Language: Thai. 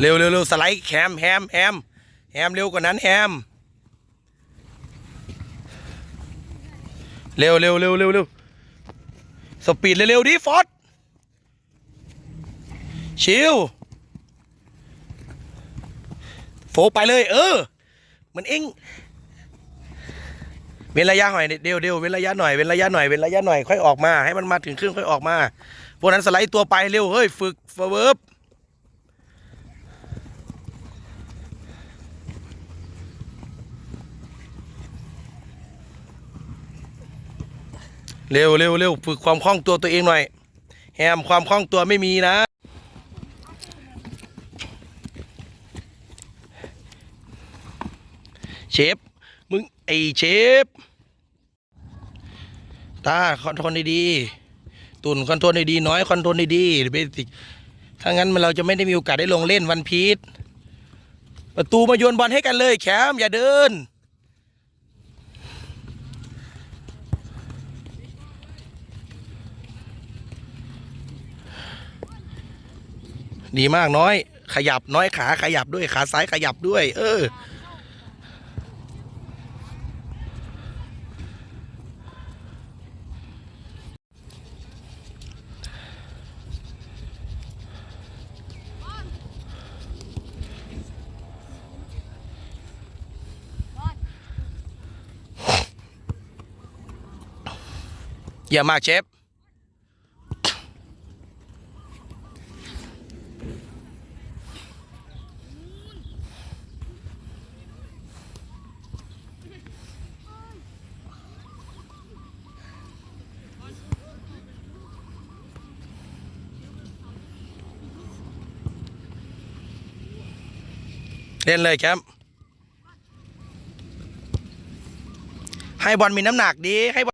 เร็วเร็วเร็วสไลด์แฮมแฮมแฮมแฮมเร็วกว่านั้นแฮมเร็วเร็วเร็วเร็วเร็วสปีดเร็วๆดิฟอสชิลโฟไปเลย เออ เหมันเองเว้นระยะหน่อยเดียวเดียวเว้นระยะหน่อยเว้นระยะหน่อยเว้นระยะหน่อยค่อยออกมา ให้มันมาถึงครึ่งค่อยออกมาพวกนั้นสไลด์ตัวไปเร็วเฮ้ยฝึกเวิร์บ เร็วเร็วเร็วฝึกความคล่องตัวตัวเองหน่อย แฮมความคล่องตัวไม่มีนะ เชฟ มึง ไอเชฟ ตาคอนโทรลดีๆตุ่นคอนโทรลดีๆน้อยคอนโทรลดีๆเบสิกถ้างั้นมันเราจะไม่ได้มีโอกาสได้ลงเล่นวันพีชประตูมาโยนบอลให้กันเลยแคมอย่าเดิน ดีมากน้อย ขยับน้อยขาขยับด้วยขาซ้ายขยับด้วย เออ เยี่ยมมากเชฟ เล่นเลยแคมป์ให้บอลมีน้ำหนักดีให้บอล